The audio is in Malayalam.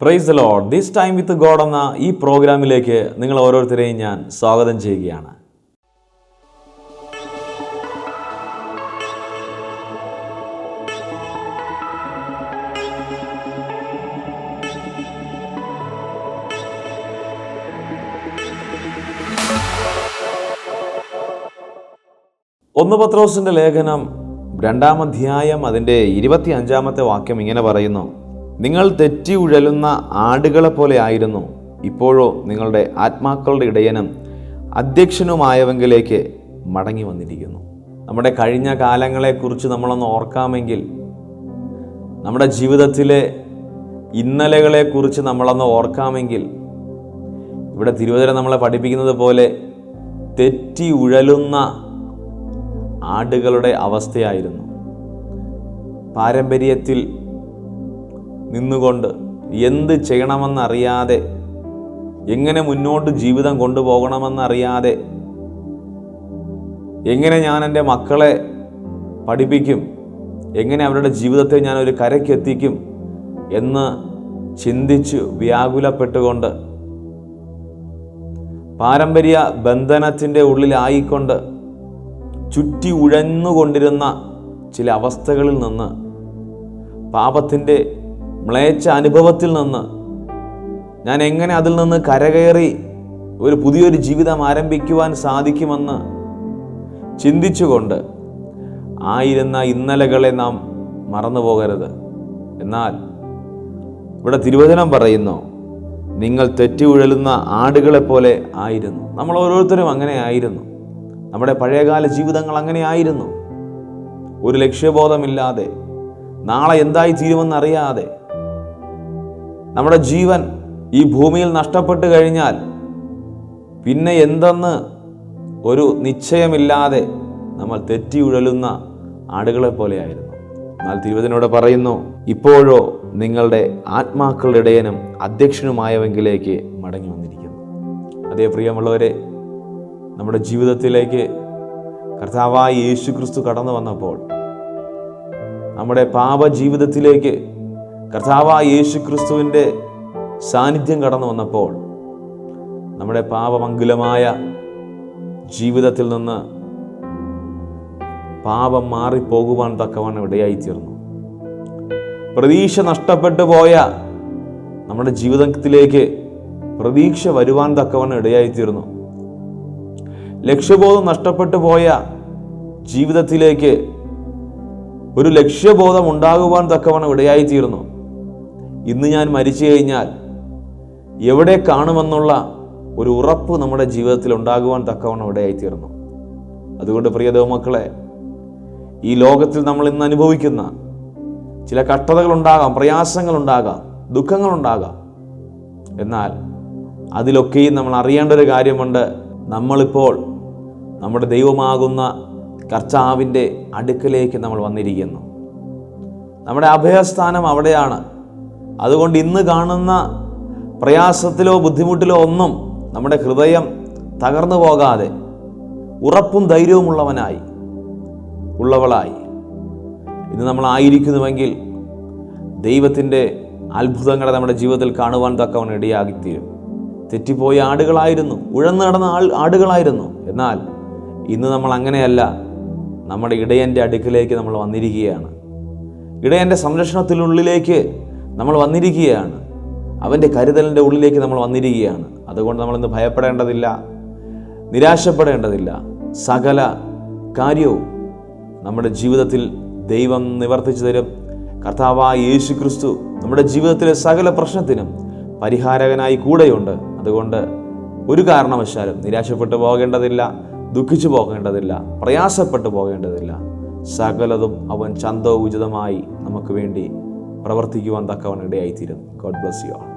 Praise Lord this time with God എന്ന ഈ പ്രോഗ്രാമിലേക്ക് നിങ്ങൾ ഓരോരുത്തരെയും ഞാൻ സ്വാഗതം ചെയ്യുകയാണ്. ഒന്ന് പത്രോസിന്റെ ലേഖനം രണ്ടാം അധ്യായം അതിന്റെ ഇരുപത്തി അഞ്ചാമത്തെ വാക്യം ഇങ്ങനെ പറയുന്നു. നിങ്ങൾ തെറ്റി ഉഴലുന്ന ആടുകളെ പോലെ ആയിരുന്നു. ഇപ്പോഴോ നിങ്ങളുടെ ആത്മാക്കളുടെ ഇടയനും അധ്യക്ഷനുമായവെങ്കിലേക്ക് മടങ്ങി വന്നിരിക്കുന്നു. നമ്മുടെ കഴിഞ്ഞ കാലങ്ങളെക്കുറിച്ച് നമ്മളൊന്ന് ഓർക്കാമെങ്കിൽ നമ്മുടെ ജീവിതത്തിലെ ഇന്നലകളെക്കുറിച്ച് നമ്മളൊന്ന് ഓർക്കാമെങ്കിൽ ഇവിടെ തിരുവചനം നമ്മളെ പഠിപ്പിക്കുന്നത് പോലെ തെറ്റി ഉഴലുന്ന ആടുകളുടെ അവസ്ഥയായിരുന്നു. പാരമ്പര്യത്തിൽ നിന്നുകൊണ്ട് എന്ത് ചെയ്യണമെന്നറിയാതെ എങ്ങനെ മുന്നോട്ട് ജീവിതം കൊണ്ടുപോകണമെന്നറിയാതെ എങ്ങനെ ഞാൻ എന്റെ മക്കളെ പഠിപ്പിക്കും എങ്ങനെ അവരുടെ ജീവിതത്തെ ഞാൻ ഒരു കരയ്ക്കെത്തിക്കും എന്ന് ചിന്തിച്ച് വ്യാകുലപ്പെട്ടുകൊണ്ട് പാരമ്പര്യ ബന്ധനത്തിന്റെ ഉള്ളിലായിക്കൊണ്ട് ചുറ്റി ഉഴന്നുകൊണ്ടിരുന്ന ചില അവസ്ഥകളിൽ നിന്ന് പാപത്തിന്റെ മ്ലേച്ഛ അനുഭവത്തിൽ നിന്ന് ഞാൻ എങ്ങനെ അതിൽ നിന്ന് കരകയറി ഒരു പുതിയൊരു ജീവിതം ആരംഭിക്കുവാൻ സാധിക്കുമെന്ന് ചിന്തിച്ചുകൊണ്ട് ആയിരുന്ന ഇന്നലകളെ നാം മറന്നു പോകരുത്. എന്നാൽ ഇവിടെ തിരുവചനം പറയുന്നു നിങ്ങൾ തെറ്റി ഉഴലുന്ന ആടുകളെ പോലെ ആയിരുന്നു. നമ്മൾ ഓരോരുത്തരും അങ്ങനെ ആയിരുന്നു. നമ്മുടെ പഴയകാല ജീവിതങ്ങൾ അങ്ങനെ ആയിരുന്നു. ഒരു ലക്ഷ്യബോധമില്ലാതെ നാളെ എന്തായി തീരുമെന്നറിയാതെ നമ്മുടെ ജീവൻ ഈ ഭൂമിയിൽ നഷ്ടപ്പെട്ട് കഴിഞ്ഞാൽ പിന്നെ എന്തെന്ന് ഒരു നിശ്ചയമില്ലാതെ നമ്മൾ തെറ്റി ഉഴലുന്ന ആടുകളെ പോലെയായിരുന്നു. എന്നാൽ തിരുവചനോട് പറയുന്നു ഇപ്പോഴോ നിങ്ങളുടെ ആത്മാക്കളുടെ ഇടയനും അധ്യക്ഷനുമായവെങ്കിലേക്ക് മടങ്ങി വന്നിരിക്കുന്നു. അതേ പ്രിയമുള്ളവരെ നമ്മുടെ ജീവിതത്തിലേക്ക് കർത്താവായി യേശു ക്രിസ്തു കടന്നു വന്നപ്പോൾ നമ്മുടെ പാപ ജീവിതത്തിലേക്ക് കർത്താവായ യേശു ക്രിസ്തുവിന്റെ സാന്നിധ്യം കടന്നു വന്നപ്പോൾ നമ്മുടെ പാപമംഗുലമായ ജീവിതത്തിൽ നിന്ന് പാപം മാറിപ്പോകുവാൻ തക്കവണ്ണം ഇടയായിത്തീർന്നു. പ്രതീക്ഷ നഷ്ടപ്പെട്ടു പോയ നമ്മുടെ ജീവിതത്തിലേക്ക് പ്രതീക്ഷ വരുവാൻ തക്കവണ്ണം ഇടയായിത്തീർന്നു. ലക്ഷ്യബോധം നഷ്ടപ്പെട്ടു പോയ ജീവിതത്തിലേക്ക് ഒരു ലക്ഷ്യബോധം ഉണ്ടാകുവാൻ തക്കവണ്ണം ഇടയായിത്തീർന്നു. ഇന്ന് ഞാൻ മരിച്ചു കഴിഞ്ഞാൽ എവിടെ കാണുമെന്നുള്ള ഒരു ഉറപ്പ് നമ്മുടെ ജീവിതത്തിൽ ഉണ്ടാകുവാൻ തക്കവണ്ണം ഇടയായിത്തീർന്നു അതുകൊണ്ട് പ്രിയ മക്കളെ ഈ ലോകത്തിൽ നമ്മൾ ഇന്ന് അനുഭവിക്കുന്ന ചില കഷ്ടതകളുണ്ടാകാം പ്രയാസങ്ങളുണ്ടാകാം ദുഃഖങ്ങളുണ്ടാകാം. എന്നാൽ അതിലൊക്കെയും നമ്മൾ അറിയേണ്ട ഒരു കാര്യമുണ്ട്. നമ്മളിപ്പോൾ നമ്മുടെ ദൈവമാകുന്ന കർത്താവിന്റെ അടുക്കലേക്ക് നമ്മൾ വന്നിരിക്കുന്നു. നമ്മുടെ അഭയസ്ഥാനം അവിടെയാണ്. അതുകൊണ്ട് ഇന്ന് കാണുന്ന പ്രയാസത്തിലോ ബുദ്ധിമുട്ടിലോ ഒന്നും നമ്മുടെ ഹൃദയം തകർന്നു പോകാതെ ഉറപ്പും ധൈര്യവുമുള്ളവനായി ഉള്ളവളായി. ഇന്ന് നമ്മൾ ആയിരിക്കുന്നുവെങ്കിൽ ദൈവത്തിന്റെ അത്ഭുതങ്ങളെ നമ്മുടെ ജീവിതത്തിൽ കാണുവാൻ തക്കവൻ ഇടയാകിത്തീരും തെറ്റിപ്പോയ ആടുകളായിരുന്നു ഉഴന്നു നടന്ന ആൾ ആടുകളായിരുന്നു. എന്നാൽ ഇന്ന് നമ്മൾ അങ്ങനെയല്ല നമ്മുടെ ഇടയന്റെ അടുക്കിലേക്ക് നമ്മൾ വന്നിരിക്കുകയാണ്. ഇടയന്റെ സംരക്ഷണത്തിനുള്ളിലേക്ക് നമ്മൾ വന്നിരിക്കുകയാണ്. അവന്റെ കരുതലിന്റെ ഉള്ളിലേക്ക് നമ്മൾ വന്നിരിക്കുകയാണ്. അതുകൊണ്ട് നമ്മളിന്ന് ഭയപ്പെടേണ്ടതില്ല നിരാശപ്പെടേണ്ടതില്ല. സകല കാര്യവും നമ്മുടെ ജീവിതത്തിൽ ദൈവം നിവർത്തിച്ചു തരും. കർത്താവായ യേശു ക്രിസ്തു നമ്മുടെ ജീവിതത്തിലെ സകല പ്രശ്നത്തിനും പരിഹാരകനായി കൂടെയുണ്ട്. അതുകൊണ്ട് ഒരു കാരണവശാലും നിരാശപ്പെട്ടു പോകേണ്ടതില്ല ദുഃഖിച്ചു പോകേണ്ടതില്ല പ്രയാസപ്പെട്ടു പോകേണ്ടതില്ല. സകലതും അവൻ ചന്തോചിതമായി നമുക്ക് വേണ്ടി പ്രവർത്തിക്കുവാൻ തക്കവൻ ഇടയായിത്തീരും ഗോഡ് ബ്ലസ് യു ആൾ